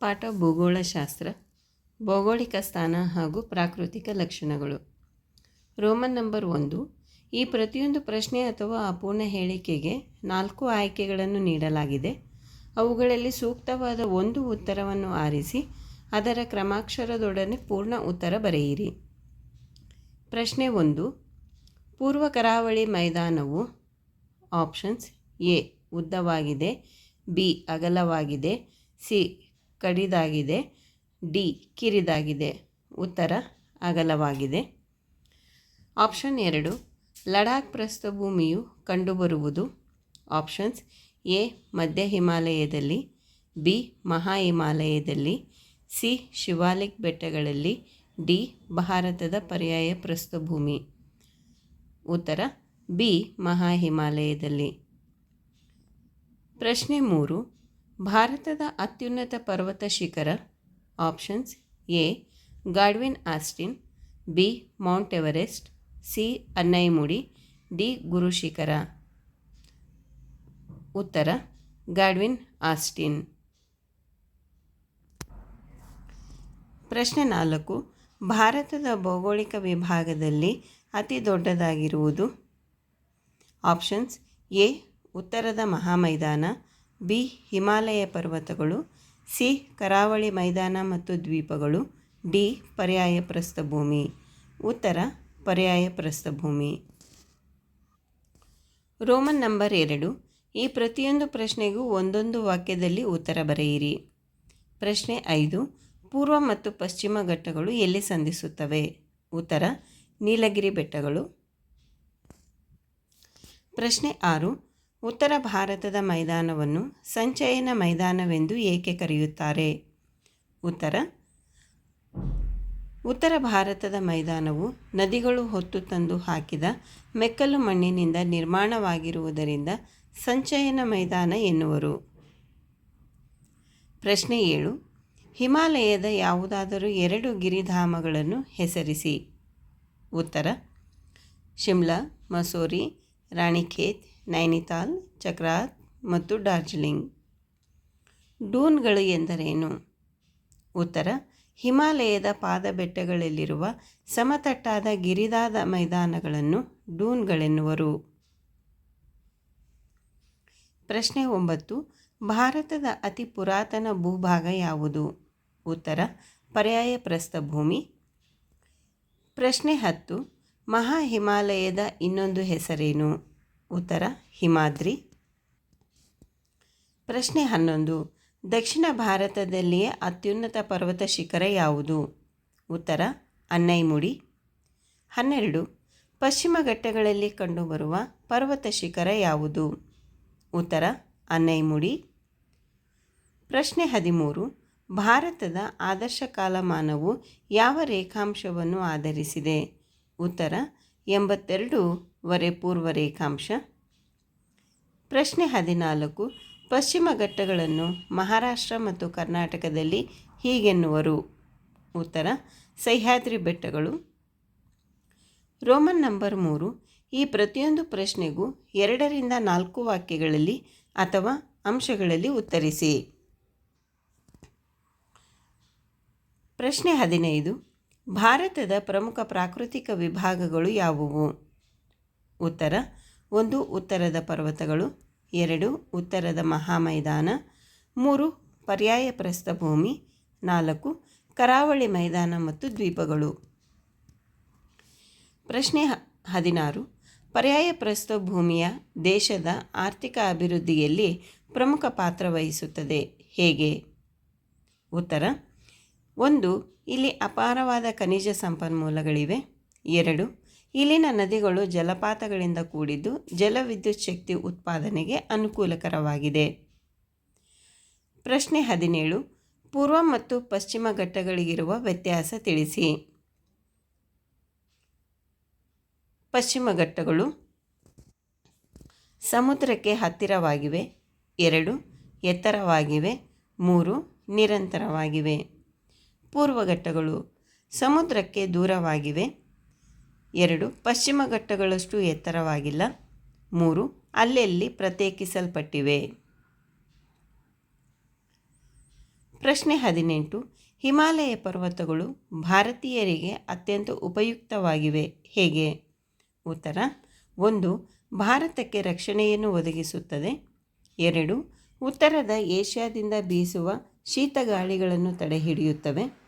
ಪಾಠ ಭೂಗೋಳಶಾಸ್ತ್ರ, ಭೌಗೋಳಿಕ ಸ್ಥಾನ ಹಾಗೂ ಪ್ರಾಕೃತಿಕ ಲಕ್ಷಣಗಳು. ರೋಮನ್ ನಂಬರ್ ಒಂದು, ಈ ಪ್ರತಿಯೊಂದು ಪ್ರಶ್ನೆ ಅಥವಾ ಅಪೂರ್ಣ ಹೇಳಿಕೆಗೆ ನಾಲ್ಕು ಆಯ್ಕೆಗಳನ್ನು ನೀಡಲಾಗಿದೆ. ಅವುಗಳಲ್ಲಿ ಸೂಕ್ತವಾದ ಒಂದು ಉತ್ತರವನ್ನು ಆರಿಸಿ, ಅದರ ಕ್ರಮಾಕ್ಷರದೊಡನೆ ಪೂರ್ಣ ಉತ್ತರ ಬರೆಯಿರಿ. ಪ್ರಶ್ನೆ ಒಂದು, ಪೂರ್ವ ಕರಾವಳಿ ಮೈದಾನವು ಆಪ್ಷನ್ಸ್ ಎ, ಉದ್ದವಾಗಿದೆ, ಬಿ, ಅಗಲವಾಗಿದೆ, ಸಿ ಕಡಿದಾಗಿದೆ. ಡಿ, ಕಿರಿದಾಗಿದೆ. ಉತ್ತರ, ಅಗಲವಾಗಿದೆ. ಆಪ್ಷನ್ ಎರಡು, ಲಡಾಖ್ ಪ್ರಸ್ಥಭೂಮಿಯು ಕಂಡುಬರುವುದು. ಆಪ್ಷನ್ಸ್, ಎ, ಮಧ್ಯ ಹಿಮಾಲಯದಲ್ಲಿ, ಬಿ, ಮಹಾ ಹಿಮಾಲಯದಲ್ಲಿ, ಸಿ, ಶಿವಾಲಿಕ್ ಬೆಟ್ಟಗಳಲ್ಲಿ, ಡಿ, ಭಾರತದ ಪರ್ಯಾಯ ಪ್ರಸ್ಥಭೂಮಿ ಉತ್ತರ, ಬಿ, ಮಹಾ ಹಿಮಾಲಯದಲ್ಲಿ. ಪ್ರಶ್ನೆ ಮೂರು ಭಾರತದ ಅತ್ಯುನ್ನತ ಪರ್ವತ ಶಿಖರ options A, Godwin Austen, B, mount Everest, C Anaimudi D, Guru Shikhar. ಉತ್ತರ, ಗಾಡ್ವಿನ್ ಆಸ್ಟಿನ್. ಪ್ರಶ್ನೆ ನಾಲ್ಕು, ಭಾರತದ ಭೌಗೋಳಿಕ ವಿಭಾಗದಲ್ಲಿ ಅತಿ ದೊಡ್ಡದಾಗಿರುವುದು? ಆಪ್ಷನ್ಸ್ ಎ, ಉತ್ತರದ ಮಹಾಮೈದಾನ ಬಿ, ಹಿಮಾಲಯ ಪರ್ವತಗಳು, ಸಿ, ಕರಾವಳಿ ಮೈದಾನ ಮತ್ತು ದ್ವೀಪಗಳು, ಡಿ, ಪರ್ಯಾಯ ಪ್ರಸ್ಥಭೂಮಿ. ಉತ್ತರ, ಪರ್ಯಾಯ ಪ್ರಸ್ಥಭೂಮಿ. ರೋಮನ್ ನಂಬರ್ ಎರಡು. ಈ ಪ್ರತಿಯೊಂದು ಪ್ರಶ್ನೆಗೂ ಒಂದೊಂದು ವಾಕ್ಯದಲ್ಲಿ ಉತ್ತರ ಬರೆಯಿರಿ. ಪ್ರಶ್ನೆ ಐದು. ಪೂರ್ವ ಮತ್ತು ಪಶ್ಚಿಮ ಘಟ್ಟಗಳು ಎಲ್ಲಿ ಸಂಧಿಸುತ್ತವೆ? ಉತ್ತರ, ನೀಲಗಿರಿ ಬೆಟ್ಟಗಳು. ಪ್ರಶ್ನೆ ಆರು. ಉತ್ತರ ಭಾರತದ ಮೈದಾನವನ್ನು ಸಂಚಯನ ಮೈದಾನವೆಂದು ಏಕೆ ಕರೆಯುತ್ತಾರೆ? ಉತ್ತರ. ಉತ್ತರ ಭಾರತದ ಮೈದಾನವು ನದಿಗಳು ಹೊತ್ತು ತಂದು ಹಾಕಿದ ಮೆಕ್ಕಲು ಮಣ್ಣಿನಿಂದ ನಿರ್ಮಾಣವಾಗಿರುವುದರಿಂದ ಸಂಚಯನ ಮೈದಾನ ಎನ್ನುವರು. ಪ್ರಶ್ನೆ ಏಳು. ಹಿಮಾಲಯದ ಯಾವುದಾದರೂ ಎರಡು ಗಿರಿಧಾಮಗಳನ್ನು ಹೆಸರಿಸಿ. ಉತ್ತರ. ಶಿಮ್ಲಾ, ಮಸೂರಿ, ರಾಣಿಖೇತ್ ನೈನಿತಾಲ್ ಚಕ್ರಾತ್ ಮತ್ತು ಡಾರ್ಜಿಲಿಂಗ್. ಡೂನ್ಗಳು ಎಂದರೇನು? ಉತ್ತರ, ಹಿಮಾಲಯದ ಪಾದಬೆಟ್ಟಗಳಲ್ಲಿರುವ ಸಮತಟ್ಟಾದ ಗಿರಿದಾದ ಮೈದಾನಗಳನ್ನು ಡೂನ್ಗಳೆನ್ನುವರು. ಪ್ರಶ್ನೆ ಒಂಬತ್ತು, ಭಾರತದ ಅತಿ ಪುರಾತನ ಭೂಭಾಗ ಯಾವುದು? ಉತ್ತರ, ಪರ್ಯಾಯ ಪ್ರಸ್ಥಭೂಮಿ ಪ್ರಶ್ನೆ ಹತ್ತು ಮಹಾ ಹಿಮಾಲಯದ ಇನ್ನೊಂದು ಹೆಸರೇನು? ಉತ್ತರ, ಹಿಮಾದ್ರಿ. ಪ್ರಶ್ನೆ ಹನ್ನೊಂದು. ದಕ್ಷಿಣ ಭಾರತದಲ್ಲಿಯೇ ಅತ್ಯುನ್ನತ ಪರ್ವತ ಶಿಖರ ಯಾವುದು? ಉತ್ತರ, ಅನ್ನೈಮುಡಿ. ಹನ್ನೆರಡು. ಪಶ್ಚಿಮ ಘಟ್ಟಗಳಲ್ಲಿ ಕಂಡುಬರುವ ಪರ್ವತ ಶಿಖರ ಯಾವುದು? ಉತ್ತರ, ಅನ್ನೈಮುಡಿ. ಪ್ರಶ್ನೆ ಹದಿಮೂರು. ಭಾರತದ ಆದರ್ಶ ಕಾಲಮಾನವು ಯಾವ ರೇಖಾಂಶವನ್ನು ಆಧರಿಸಿದೆ? ಉತ್ತರ ಎಂಬತ್ತೆರಡೂವರೆ ಪೂರ್ವ ರೇಖಾಂಶ. ಪ್ರಶ್ನೆ ಹದಿನಾಲ್ಕು, ಪಶ್ಚಿಮ ಘಟ್ಟಗಳನ್ನು ಮಹಾರಾಷ್ಟ್ರ ಮತ್ತು ಕರ್ನಾಟಕದಲ್ಲಿ ಹೀಗೆನ್ನುವರು. ಉತ್ತರ, ಸಹ್ಯಾದ್ರಿ ಬೆಟ್ಟಗಳು. ರೋಮನ್ ನಂಬರ್ ಮೂರು, ಈ ಪ್ರತಿಯೊಂದು ಪ್ರಶ್ನೆಗೂ ಎರಡರಿಂದ ನಾಲ್ಕು ವಾಕ್ಯಗಳಲ್ಲಿ ಅಥವಾ ಅಂಶಗಳಲ್ಲಿ ಉತ್ತರಿಸಿ. ಪ್ರಶ್ನೆ ಹದಿನೈದು ಭಾರತದ ಪ್ರಮುಖ ಪ್ರಾಕೃತಿಕ ವಿಭಾಗಗಳು ಯಾವುವು? ಉತ್ತರ, ಒಂದು ಉತ್ತರದ ಪರ್ವತಗಳು, ಎರಡು ಉತ್ತರದ ಮಹಾಮೈದಾನ, ಮೂರು ಪರ್ಯಾಯ ಪ್ರಸ್ಥಭೂಮಿ, ನಾಲ್ಕು ಕರಾವಳಿ ಮೈದಾನ ಮತ್ತು ದ್ವೀಪಗಳು. ಪ್ರಶ್ನೆ ಹದಿನಾರು, ಪರ್ಯಾಯ ಪ್ರಸ್ಥಭೂಮಿಯ ದೇಶದ ಆರ್ಥಿಕ ಅಭಿವೃದ್ಧಿಯಲ್ಲಿ ಪ್ರಮುಖ ಪಾತ್ರ ವಹಿಸುತ್ತದೆ, ಹೇಗೆ? ಉತ್ತರ ಒಂದು, ಇಲ್ಲಿ ಅಪಾರವಾದ ಖನಿಜ ಸಂಪನ್ಮೂಲಗಳಿವೆ. ಎರಡು, ಇಲ್ಲಿನ ನದಿಗಳು ಜಲಪಾತಗಳಿಂದ ಕೂಡಿದ್ದು ಜಲವಿದ್ಯುತ್ ಶಕ್ತಿ ಉತ್ಪಾದನೆಗೆ ಅನುಕೂಲಕರವಾಗಿದೆ. ಪ್ರಶ್ನೆ ಹದಿನೇಳು, ಪೂರ್ವ ಮತ್ತು ಪಶ್ಚಿಮ ಘಟ್ಟಗಳಿಗಿರುವ ವ್ಯತ್ಯಾಸ ತಿಳಿಸಿ. ಪಶ್ಚಿಮ ಘಟ್ಟಗಳು ಸಮುದ್ರಕ್ಕೆ ಹತ್ತಿರವಾಗಿವೆ. ಎರಡು, ಎತ್ತರವಾಗಿವೆ. ಮೂರು, ನಿರಂತರವಾಗಿವೆ. ಪೂರ್ವ ಘಟ್ಟಗಳು ಸಮುದ್ರಕ್ಕೆ ದೂರವಾಗಿವೆ. ಎರಡು, ಪಶ್ಚಿಮ ಘಟ್ಟಗಳಷ್ಟು ಎತ್ತರವಾಗಿಲ್ಲ. ಮೂರು, ಅಲ್ಲೆಲ್ಲಿ ಪ್ರತ್ಯೇಕಿಸಲ್ಪಟ್ಟಿವೆ. ಪ್ರಶ್ನೆ ಹದಿನೆಂಟು, ಹಿಮಾಲಯ ಪರ್ವತಗಳು ಭಾರತೀಯರಿಗೆ ಅತ್ಯಂತ ಉಪಯುಕ್ತವಾಗಿವೆ. ಹೇಗೆ? ಉತ್ತರ, ಒಂದು, ಭಾರತಕ್ಕೆ ರಕ್ಷಣೆಯನ್ನು ಒದಗಿಸುತ್ತದೆ. ಎರಡು, ಉತ್ತರದ ಏಷ್ಯಾದಿಂದ ಬೀಸುವ ಶೀತ ಗಾಳಿಗಳನ್ನು ತಡೆಹಿಡಿಯುತ್ತವೆ.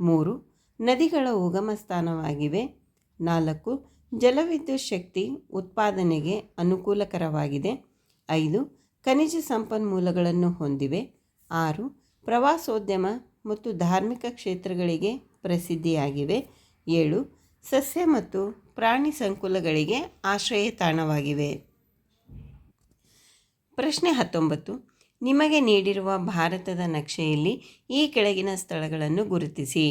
ಮೂರು, ನದಿಗಳ ಉಗಮ ಸ್ಥಾನವಾಗಿವೆ ನಾಲ್ಕು, ಜಲವಿದ್ಯುತ್ ಶಕ್ತಿ ಉತ್ಪಾದನೆಗೆ ಅನುಕೂಲಕರವಾಗಿದೆ. ಐದು, ಖನಿಜ ಸಂಪನ್ಮೂಲಗಳನ್ನು ಹೊಂದಿವೆ. ಆರು, ಪ್ರವಾಸೋದ್ಯಮ ಮತ್ತು ಧಾರ್ಮಿಕ ಕ್ಷೇತ್ರಗಳಿಗೆ ಪ್ರಸಿದ್ಧಿಯಾಗಿವೆ. ಏಳು, ಸಸ್ಯ ಮತ್ತು ಪ್ರಾಣಿ ಸಂಕುಲಗಳಿಗೆ ಆಶ್ರಯ ತಾಣವಾಗಿವೆ ಪ್ರಶ್ನೆ ಹತ್ತೊಂಬತ್ತು ನಿಮಗೆ ನೀಡಿರುವ ಭಾರತದ ನಕ್ಷೆಯಲ್ಲಿ ಈ ಕೆಳಗಿನ ಸ್ಥಳಗಳನ್ನು ಗುರುತಿಸಿ.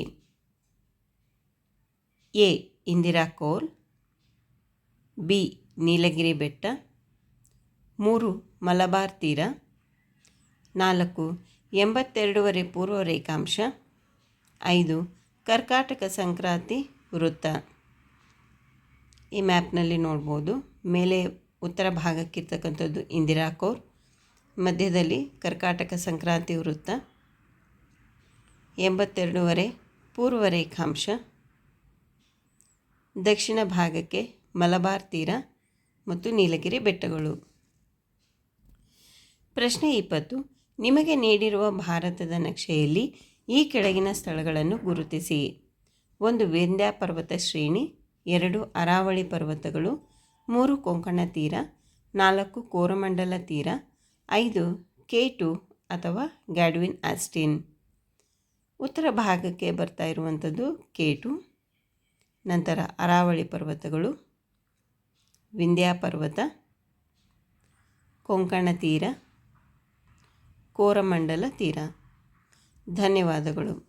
ಎ. ಇಂದಿರಾ ಕೋಲ್. ಬಿ. ನೀಲಗಿರಿ ಬೆಟ್ಟ. ಮೂರು. ಮಲಬಾರ್ ತೀರ. ನಾಲ್ಕು. ಎಂಬತ್ತೆರಡುವರೆ ಪೂರ್ವ ರೇಖಾಂಶ. ಐದು. ಕರ್ಕಾಟಕ ಸಂಕ್ರಾಂತಿ ವೃತ್ತ. ಈ ಮ್ಯಾಪ್ನಲ್ಲಿ ನೋಡ್ಬೋದು. ಮೇಲೆ ಉತ್ತರ ಭಾಗಕ್ಕಿರ್ತಕ್ಕಂಥದ್ದು ಇಂದಿರಾ ಕೌರ್ ಮಧ್ಯದಲ್ಲಿ ಕರ್ಕಾಟಕ ಸಂಕ್ರಾಂತಿ ವೃತ್ತ, ಎಂಬತ್ತೆರಡೂವರೆ ಪೂರ್ವ ರೇಖಾಂಶ ದಕ್ಷಿಣ ಭಾಗಕ್ಕೆ ಮಲಬಾರ್ ತೀರ ಮತ್ತು ನೀಲಗಿರಿ ಬೆಟ್ಟಗಳು. ಪ್ರಶ್ನೆ ಇಪ್ಪತ್ತು, ನಿಮಗೆ ನೀಡಿರುವ ಭಾರತದ ನಕ್ಷೆಯಲ್ಲಿ ಈ ಕೆಳಗಿನ ಸ್ಥಳಗಳನ್ನು ಗುರುತಿಸಿ. ಒಂದು ವೇಂದ್ಯಾ ಪರ್ವತ ಶ್ರೇಣಿ, ಎರಡು ಅರಾವಳಿ ಪರ್ವತಗಳು, ಮೂರು ಕೊಂಕಣ ತೀರ, ನಾಲ್ಕು ಕೋರಮಂಡಲ ತೀರ ಐದು, ಕೆ ಟು ಅಥವಾ ಗ್ಯಾಡ್ವಿನ್ ಆಸ್ಟಿನ್ ಉತ್ತರ ಭಾಗಕ್ಕೆ ಬರ್ತಾ ಇರುವಂಥದ್ದು ಕೆ ಟು. ನಂತರ ಅರಾವಳಿ ಪರ್ವತಗಳು, ವಿಂಧ್ಯಾ ಪರ್ವತ, ಕೊಂಕಣ ತೀರ, ಕೋರಮಂಡಲ ತೀರ. ಧನ್ಯವಾದಗಳು.